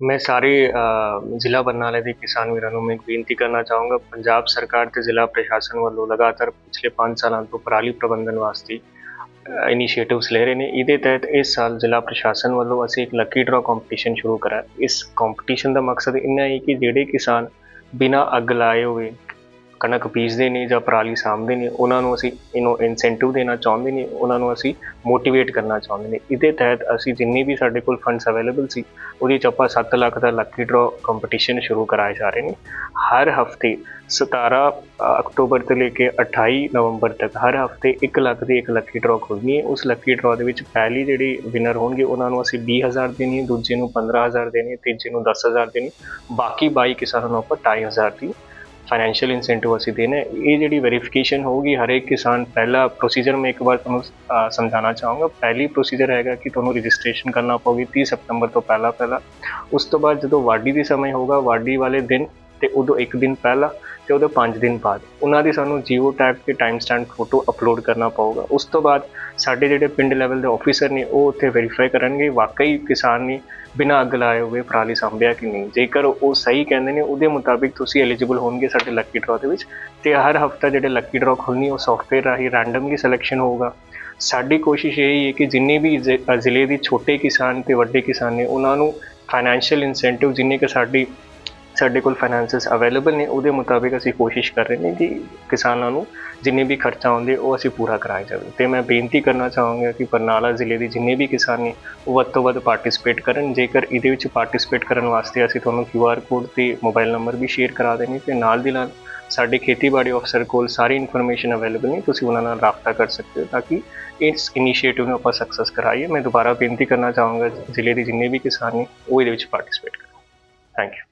ਮੈਂ ਸਾਰੇ ਜ਼ਿਲ੍ਹਾ ਬਰਨਾਲੇ ਦੇ ਕਿਸਾਨ ਵੀਰਾਂ ਨੂੰ ਮੈਂ ਬੇਨਤੀ ਕਰਨਾ ਚਾਹੂੰਗਾ, ਪੰਜਾਬ ਸਰਕਾਰ ਤੇ ਜ਼ਿਲ੍ਹਾ ਪ੍ਰਸ਼ਾਸਨ ਵੱਲੋਂ ਲਗਾਤਾਰ ਪਿਛਲੇ 5 ਸਾਲਾਂ ਤੋਂ ਪਰਾਲੀ ਪ੍ਰਬੰਧਨ ਵਾਸਤੇ ਇਨੀਸ਼ੀਏਟਿਵਸ ਲੈ ਰਹੇ ਨੇ। ਇਹਦੇ ਤਹਿਤ ਇਸ ਸਾਲ ਜ਼ਿਲ੍ਹਾ ਪ੍ਰਸ਼ਾਸਨ ਵੱਲੋਂ ਅਸੀਂ ਇੱਕ ਲੱਕੀ ਡਰਾ ਕੰਪੀਟੀਸ਼ਨ ਸ਼ੁਰੂ ਕਰਾ ਇਸ ਕੰਪੀਟੀਸ਼ਨ ਦਾ ਮਕਸਦ ਇੰਨਾ ਹੈ ਕਿ ਜਿਹੜੇ ਕਿਸਾਨ ਬਿਨਾਂ ਅੱਗ ਲਾਏ ਹੋਏ ਕਣਕ ਬੀਜਦੇ ਨੇ ਜਾਂ ਪਰਾਲੀ ਸਾਂਭਦੇ ਨੇ, ਉਹਨਾਂ ਨੂੰ ਅਸੀਂ ਇਹਨੂੰ ਇਨਸੈਂਟਿਵ ਦੇਣਾ ਚਾਹੁੰਦੇ ਨੇ, ਉਹਨਾਂ ਨੂੰ ਅਸੀਂ ਮੋਟੀਵੇਟ ਕਰਨਾ ਚਾਹੁੰਦੇ ਨੇ। ਇਹਦੇ ਤਹਿਤ ਅਸੀਂ ਜਿੰਨੀ ਵੀ ਸਾਡੇ ਕੋਲ ਫੰਡਸ ਅਵੇਲੇਬਲ ਸੀ, ਉਹਦੇ ਚ ਆਪਾਂ 7 ਲੱਖ ਦਾ ਲੱਕੀ ਡਰਾ ਕੰਪੀਟੀਸ਼ਨ ਸ਼ੁਰੂ ਕਰਾਏ ਜਾ ਰਹੇ ਨੇ। ਹਰ ਹਫ਼ਤੇ 17 ਅਕਤੂਬਰ ਤੋਂ ਲੈ ਕੇ 28 ਨਵੰਬਰ ਤੱਕ ਹਰ ਹਫ਼ਤੇ 1 ਲੱਖ ਦੀ ਇੱਕ ਲੱਕੀ ਡਰਾ ਖੁੱਲਣੀ ਹੈ। ਉਸ ਲੱਕੀ ਡਰਾ ਦੇ ਵਿੱਚ ਪਹਿਲੀ ਜਿਹੜੀ ਵਿਨਰ ਹੋਣਗੇ, ਉਹਨਾਂ ਨੂੰ ਅਸੀਂ 20000 ਦੇਣੀ ਹੈ, ਦੂਜੇ ਨੂੰ 15000 ਦੇਣੀ ਹੈ, ਤੀਜੇ ਨੂੰ 10000 ਦੇਣੀ ਬਾਕੀ 22 ਕਿਸਾਨਾਂ ਨੂੰ ਆਪਾਂ 2500 ਦੀ ਫਾਈਨੈਂਸ਼ੀਅਲ ਇਨਸੈਂਟਿਵ ਅਸੀਂ ਦੇਣੇ। ਇਹ ਜਿਹੜੀ ਵੈਰੀਫਿਕੇਸ਼ਨ ਹੋਊਗੀ ਹਰੇਕ ਕਿਸਾਨ ਪਹਿਲਾ ਪ੍ਰੋਸੀਜਰ ਮੈਂ ਇੱਕ ਵਾਰ ਤੁਹਾਨੂੰ ਸਮਝਾਉਣਾ ਚਾਹੂੰਗਾ। ਪਹਿਲੀ ਪ੍ਰੋਸੀਜਰ ਹੈਗਾ ਕਿ ਤੁਹਾਨੂੰ ਰਜਿਸਟ੍ਰੇਸ਼ਨ ਕਰਨਾ ਪਊਗੀ 30 ਸਤੰਬਰ ਤੋਂ ਪਹਿਲਾਂ ਪਹਿਲਾਂ ਉਸ ਤੋਂ ਬਾਅਦ ਜਦੋਂ ਵਾਢੀ ਦੀ ਸਮੇਂ ਹੋਗਾ ਵਾਢੀ ਵਾਲੇ ਦਿਨ ਤੇ ਉਦੋਂ ਇੱਕ ਦਿਨ ਪਹਿਲਾਂ ਤੇ ਉਹਦੇ 5 ਦਿਨ ਬਾਅਦ ਉਹਨਾਂ ਦੀ ਸਾਨੂੰ ਜੀਓ ਟੈਗ ਤੇ ਟਾਈਮ ਸਟੈਂਪ ਫੋਟੋ ਅਪਲੋਡ ਕਰਨਾ ਪਊਗਾ। ਉਸ ਤੋਂ ਬਾਅਦ ਸਾਡੇ ਜਿਹੜੇ ਪਿੰਡ ਲੈਵਲ ਦੇ ਆਫੀਸਰ ਨੇ, ਉਹ ਉੱਥੇ ਵੈਰੀਫਾਈ ਕਰਨਗੇ ਵਾਕਈ ਕਿਸਾਨ ਨੇ ਬਿਨਾਂ ਅੱਗ ਲਾਏ ਹੋਏ ਪਰਾਲੀ ਸਾਂਭਿਆ ਕਿ ਨਹੀਂ। ਜੇਕਰ ਉਹ ਸਹੀ ਕਹਿੰਦੇ ਨੇ, ਉਹਦੇ ਮੁਤਾਬਿਕ ਤੁਸੀਂ ਐਲੀਜੀਬਲ ਹੋਣਗੇ ਸਾਡੇ ਲੱਕੀ ਡਰਾ ਦੇ ਵਿੱਚ ਤੇ ਹਰ ਹਫਤਾ ਜਿਹੜੇ ਲੱਕੀ ਡਰਾ ਖੁੱਲਣੀ ਉਹ ਸੌਫਟਵੇਅਰ ਰਾਹੀਂ ਰੈਂਡਮਲੀ ਸਿਲੈਕਸ਼ਨ ਹੋਊਗਾ। ਸਾਡੀ ਕੋਸ਼ਿਸ਼ ਇਹ ਹੈ ਕਿ ਜਿੰਨੇ ਵੀ ਜ਼ਿਲ੍ਹੇ ਦੇ ਛੋਟੇ ਕਿਸਾਨ ਤੇ ਵੱਡੇ ਕਿਸਾਨ ਨੇ, ਉਹਨਾਂ ਨੂੰ ਫਾਈਨੈਂਸ਼ੀਅਲ ਇਨਸੈਂਟਿਵ ਜਿੰਨੇ ਕਿ ਸਾਡੀ ਸਾਡੇ ਕੋਲ ਫਾਈਨੈਂਸਸ ਅਵੇਲੇਬਲ ਨੇ, ਉਹਦੇ ਮੁਤਾਬਿਕ ਅਸੀਂ ਕੋਸ਼ਿਸ਼ ਕਰ ਰਹੇ ਨੇ ਕਿ ਕਿਸਾਨਾਂ ਨੂੰ ਜਿੰਨੇ ਵੀ ਖਰਚਾ ਆਉਂਦੇ, ਉਹ ਅਸੀਂ ਪੂਰਾ ਕਰਾਇਆ ਜਾਵੇ। ਤੇ ਮੈਂ ਬੇਨਤੀ ਕਰਨਾ ਚਾਹਾਂਗਾ ਕਿ ਬਰਨਾਲਾ ਜ਼ਿਲ੍ਹੇ ਦੇ ਜਿੰਨੇ ਵੀ ਕਿਸਾਨ ਨੇ, ਉਹ ਵੱਧ ਤੋਂ ਵੱਧ ਪਾਰਟਿਸਿਪੇਟ ਕਰਨ। ਜੇਕਰ ਇਹਦੇ ਵਿੱਚ ਪਾਰਟਿਸਿਪੇਟ ਕਰਨ ਵਾਸਤੇ ਅਸੀਂ ਤੁਹਾਨੂੰ QR ਕੋਡ ਤੇ ਮੋਬਾਈਲ ਨੰਬਰ ਵੀ ਸ਼ੇਅਰ ਕਰਾ ਦੇਣੇ ਤੇ ਨਾਲ ਦੀ ਨਾਲ ਸਾਡੇ ਖੇਤੀਬਾੜੀ ਅਫਸਰ ਕੋਲ ਸਾਰੀ ਇਨਫੋਰਮੇਸ਼ਨ ਅਵੇਲੇਬਲ ਹੈ ਤੁਸੀਂ ਉਹਨਾਂ ਨਾਲ ਰਾਬਤਾ ਕਰ ਸਕਦੇ ਹੋ ਤਾਂ ਕਿ ਇਸ ਇਨੀਸ਼ੀਏਟਿਵ ਨੂੰ ਆਪਾਂ ਸਕਸੈਸ ਕਰਾਈਏ। ਮੈਂ ਦੁਬਾਰਾ ਬੇਨਤੀ ਕਰਨਾ ਚਾਹਾਂਗਾ, ਜ਼ਿਲ੍ਹੇ ਦੇ ਜਿੰਨੇ ਵੀ ਕਿਸਾਨ ਨੇ, ਉਹ ਇਹਦੇ ਵਿੱਚ ਪਾਰਟਿਸਿਪੇਟ ਕਰਨ। Thank you